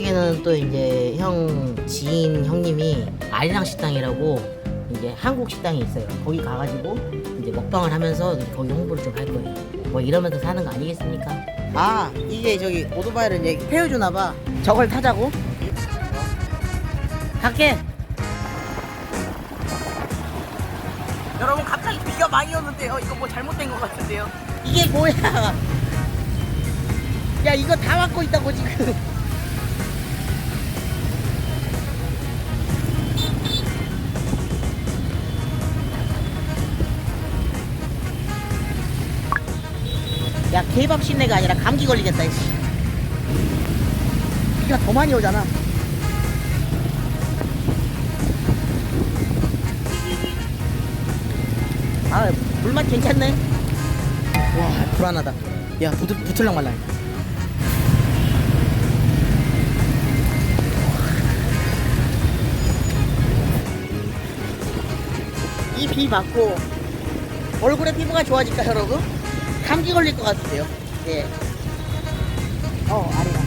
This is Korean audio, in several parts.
저녁에는 또 이제 형 지인 형님이 아리랑 식당이라고 이제 한국 식당이 있어요. 거기 가가지고 이제 먹방을 하면서 거기 홍보를 좀 할 거예요. 뭐 이러면서 사는 거 아니겠습니까? 아 이게 저기 오토바이를 이제 태워주나 봐. 저걸 타자고? 갈게. 여러분 갑자기 비가 많이 오는데요. 이거 뭐 잘못된 것 같은데요. 이게 뭐야? 야 이거 다 막고 있다고 지금. 야 개밥 신내가 아니라 감기 걸리겠다 씨. 비가 더 많이 오잖아 아 물맛 괜찮네 와 불안하다 야 부들, 부틀랑 말랑 이비 맞고 얼굴에 피부가 좋아질까 여러분? 감기 걸릴 것 같은데요. 예. 어, 아리랑.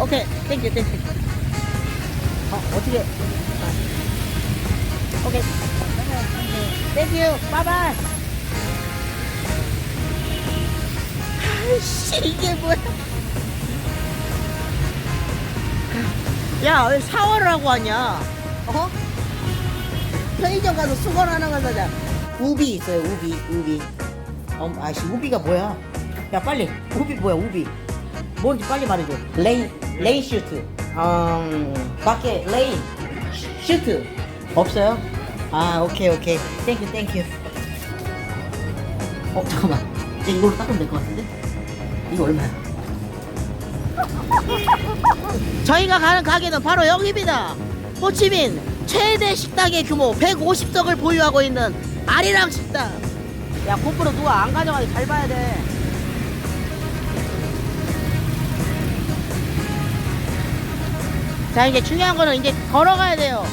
오케이. 오케이. 땡큐, 땡큐. 어, 어떻게. 아. 오케이. 땡큐. 바이바이. 아이씨, 이게 뭐야. 야, 왜 샤워를 하고 왔냐? 어? 편의점 가서 수건 하나만 사자. 우비 있어요, 우비, 우비. 어, 아씨, 우비가 뭐야? 야, 빨리. 우비 뭐야, 우비. 뭔지 빨리 말해줘. 레인, 레인 슈트. 음, 밖에 레인 슈트. 없어요? 아, 오케이, 오케이. 땡큐, 땡큐. 어, 잠깐만. 이걸로 닦으면 될 것 같은데? 이거 얼마야? 저희가 가는 가게는 바로 여기입니다. 호치민 최대 식당의 규모 150석을 보유하고 있는 아리랑 식당. 야, 고프로 누가 안 가져가게 잘 봐야 돼. 자, 이제 중요한 거는 이제 걸어가야 돼요.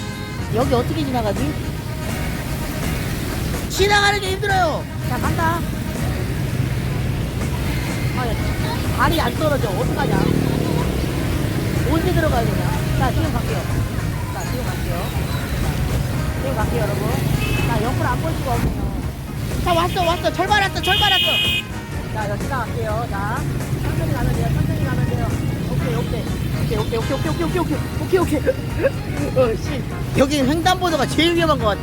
여기 어떻게 지나가지? 지나가는 게 힘들어요. 자, 간다. 아, 야, 발이 안 떨어져. 어떡하냐? 언제 들어가야 되냐? 자, 지금 갈게요. 자, 지금 갈게요. 자, 지금 갈게요, 여러분. 자, 옆으로 안볼 수가 없네요. 자, 왔어, 왔어. 절반 왔어, 절반 왔어. 자, 여기 지나갈게요. 자, 천천히 가면 돼요, 천천히 가면 돼요. 오케이, 오케이. 오케이, 오케이, 오케이, 오케이, 오케이, 오케이, 오케이, 오케이, 오케이. 어, 씨. 여기 횡단보도가 제일 위험한 것 같아.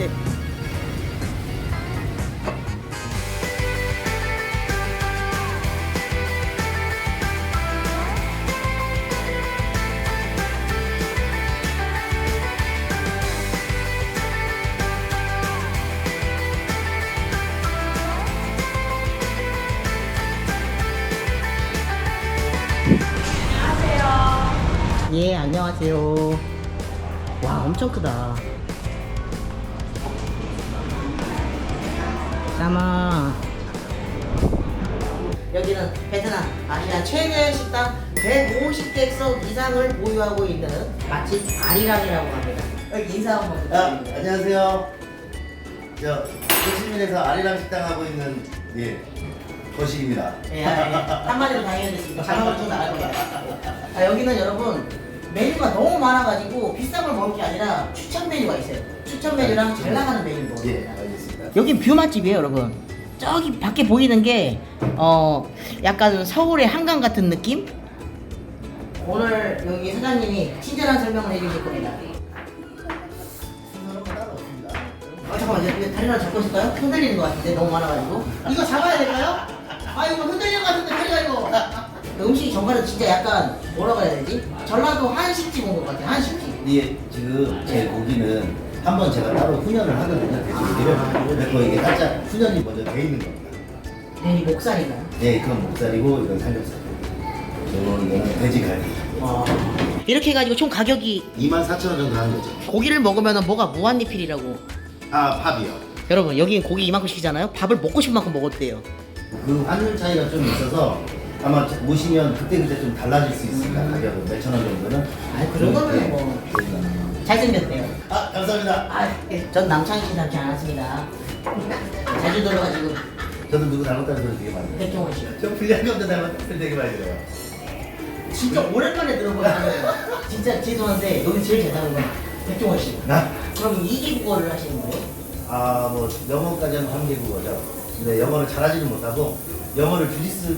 안녕하세요. 와, 엄청 크다. 까마. 여기는 베트남 아시아 최대 식당 150객석 이상을 보유하고 있는 맛집 아리랑이라고 합니다. 여기 인사 한번 아, 부탁드립니다. 안녕하세요. 저 호치민에서 아리랑 식당 하고 있는 예 거식입니다. 예, 아, 예. 한마디로 당연했습니다. 장어를 좀 나갈 거예요. 아, 여기는 여러분 메뉴가 너무 많아가지고 비싼 걸 먹을 게 아니라 추천 메뉴가 있어요. 추천 메뉴랑 잘 나가는 메뉴를 먹어요. 예, 알겠습니다. 여긴 뷰 맛집이에요, 여러분. 저기 밖에 보이는 게 어 약간 서울의 한강 같은 느낌? 오늘 여기 사장님이 친절한 설명을 해주실 겁니다. 아 잠깐만, 이거 다리를 잡고 있을까요? 흔들리는 것 같은데 너무 많아가지고. 이거 잡아야 될까요? 아 이거 흔들리는 것 같은데 다리가 이거. 음식이 정말은 진짜 약간 뭐라고 해야 되지? 전라도 한식집 온 것 같아, 한식집. 예, 지금 제 고기는 한 번 제가 따로 훈연을 하거든요. 돼지고기를. 그래서 이게 살짝 훈연이 먼저 돼 있는 겁니다. 네, 이 목살인가요? 예, 그건 목살이고 이건 삼겹살. 그리고 이거는 돼지갈비. 와. 이렇게 해가지고 총 가격이 24,000원 정도 하는 거죠. 고기를 먹으면 뭐가 무한리필이라고 아, 밥이요. 여러분 여기 고기 이만큼 시키잖아요 밥을 먹고 싶은 만큼 먹었대요 그 환율 차이가 좀 있어서 아마 모시면 그때그때 좀 달라질 수 있습니다. 가격은 몇천 원 정도는. 아 그런 거는 예, 뭐 그러니까. 잘생겼대요 아, 감사합니다. 아, 예. 전 남창희 씨 닮지 않았습니다 제주도로 가지고 저도 누구 닮았다는 소리 되게 많이 들어요. 백종원 씨 저 불량 감도 닮았다는 소리 되게 많이 들어요. 진짜 오랜만에 들어보는 거예요. 진짜 죄송한데 여기 제일 잘하는 건 백종원 씨. 나? 그럼 이기 국어를 하시는 거예요? 아, 뭐 영어까지는 한국어죠. 근데 영어를 잘하지는 못하고 영어를 주짓수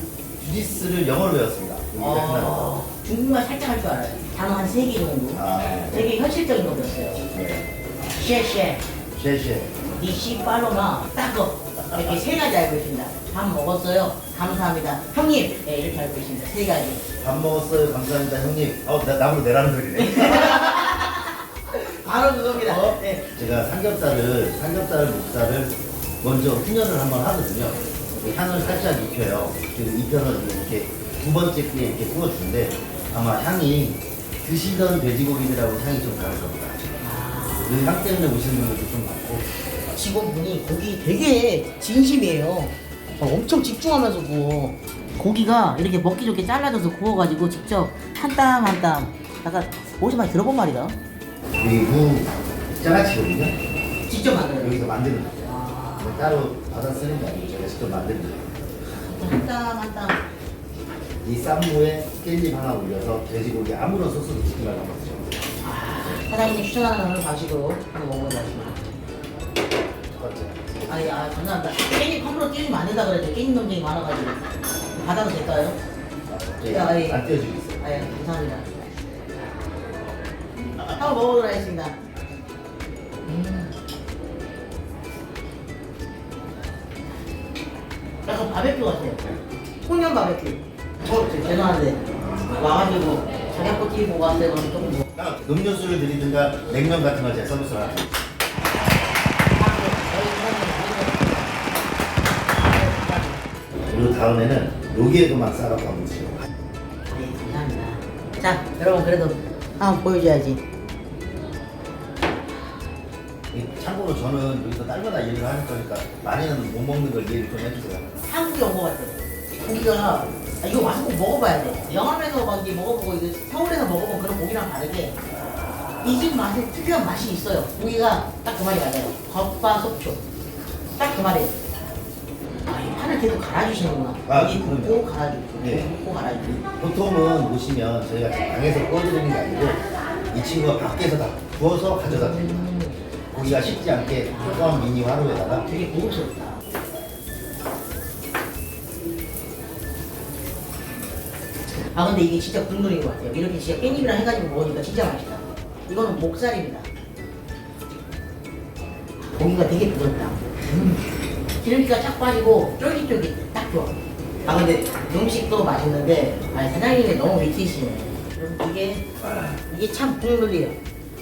주짓수를 영어로 배웠습니다. 여기 베트남에서. 아, 중국말 살짝 할 줄 알아요. 단어 한 세 개 정도. 아, 되게 현실적인 거 배웠어요. 네. 쉐쉐, 쉐쉐. 니시 팔로마, 따거. 이렇게 세 가지 알고 있습니다. 밥 먹었어요. 감사합니다. 형님, 네, 이렇게 알고 있습니다. 세 가지. 밥 먹었어요. 감사합니다, 형님. 어, 나, 나보고 내라는 소리네. 바로 그겁니다. 어? 네. 제가 삼겹살을 삼겹살 목살을 먼저 훈연을 한번 하거든요. 향을 살짝 입혀요. 그리고 입혀서 이렇게 두 번째 끼에 이렇게 구워주는데 아마 향이 드시던 돼지고기들하고 향이 좀 다를 겁니다. 아, 그향 때문에 오시는 분들도 좀 많고 직원분이 고기 되게 진심이에요. 어, 엄청 집중하면서 구워. 고기가 이렇게 먹기 좋게 잘라져서 구워가지고 직접 한 땀 한 땀. 약간 어디서 많이 들어본 말이다. 여기 무 장아찌거든요. 직접 만들어요. 여기서 만드는 근데 따로 받아 쓰는 게 아니고 제가 직접 만드는 거예요. 한 땀. 이 쌈무에 깻잎 하나 올려서 돼지고기 아무런 소스도 찍지 말고 먹죠. 아, 사장님이 추천하는 한번 먹어보겠습니다. 첫 번째. 아, 감사합니다. 깻잎 함부로 띄우면 안 된다 그랬죠. 깻잎 농장이 많아가지고. 받아도 될까요? 예, 야, 예. 안 떼어주고 있어요. 아, 예, 감사합니다. 한번 먹어보도록 하겠습니다. 음. 바베큐 같아요. 홍련 바베큐. 어, 저 죄송한데. 와가지고 TV 보고 왔어요. 그럼 조금 뭐. 음료수를 드리든가 냉면 같은 걸 제가 서비스를 하죠. 그리고 다음에는 여기에도만 싸갖고 한번 드세요. 네, 감사합니다. 자, 여러분 그래도 한번 보여줘야지. 이 참고로 저는 여기서 딸마다 일을 하는 거니까 많이는 못 먹는 걸 이해를 좀 해주세요. 한국에 온 것 같아요. 고기가 아, 이거 와서 꼭 먹어봐야 돼. 영암에서 막 이게 먹어보고 이거 서울에서 먹어본 그런 고기랑 다르게 이 집 맛에 특유한 맛이 있어요. 고기가 딱 그 말이 맞아요. 겉바속촉. 딱그 말이에요. 아, 이 판을 계속 갈아주시는구나. 아, 굽고 그럼요. 갈아주고, 네. 굽고 갈아주고. 보통은 오시면 저희가 방에서 구워드리는 게 아니고 이 친구가 밖에서 다 구워서 가져다 드립니다. 음, 고기가 식지 않게 조그만 미니 화로에다가 되게 고급스럽다. 아 근데 이게 진짜 국물인 것 같아요. 이렇게 진짜 깻잎이랑 해가지고 먹으니까 진짜 맛있다. 이거는 목살입니다. 고기가 되게 부드럽다. 음. 기름기가 쫙 빠지고 쫄깃쫄깃 딱 좋아. 아 근데 음식도 맛있는데 아 사장님이 너무. 음, 이게 이게 참 국물이에요.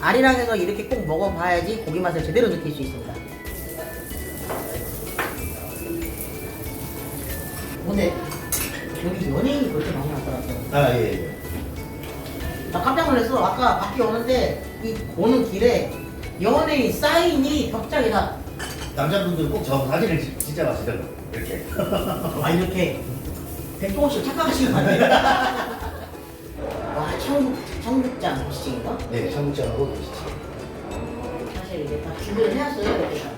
알이랑 해서 이렇게 꼭 먹어봐야지 고기 맛을 제대로 느낄 수 있습니다. 근데 여기 연예인이 그렇게 많이 왔더라고요. 아 예. 예. 나 깜짝 놀랐어. 아까 밖에 오는데 이 오는 길에 연예인 사인이 벽장에 다. 남자분들은 꼭저 사진을 지- 진짜 마시더라고요. 이렇게. 아 이렇게 백종원 씨 착각하시는 거 아니에요? 와 청국 청국장 시식인가? 네, 청국장하고 계시죠. 사실 이게 다 준비를 해놨어요. 이렇게 다.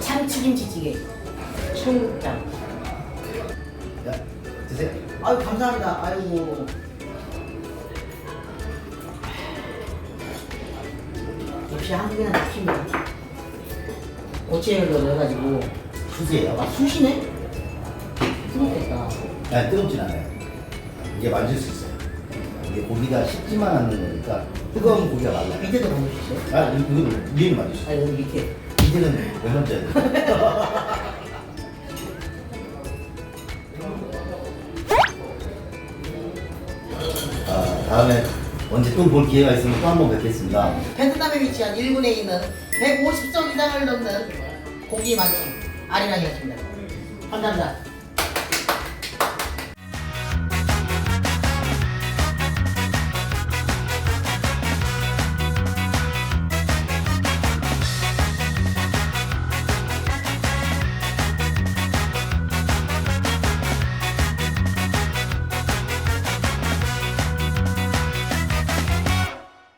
참치 김치찌개, 청국장. 자, 드세요. 아유 감사합니다. 아이고. 역시 한국인은 낙입니다 어찌를 넣어가지고 수수예요. 아 쑤시네? 뜨겁겠다. 아, 뜨겁진 않아요. 이게 만질 수 있어요. 이게 고기가 식지만 않는 거니까 뜨거운 고기가 말라요. 밑에도 수 있어요? 아, 이거 위에는 만질 수 있어요. 아 여기 밑에. 이제는 왜 만져야 돼? 아, 다음에 언제 또 볼 기회가 있으면 또 한 번 뵙겠습니다. 베트남에 위치한 일본에 있는 150석 이상을 넘는 고기 맛집 아리랑이었습니다. 감사합니다.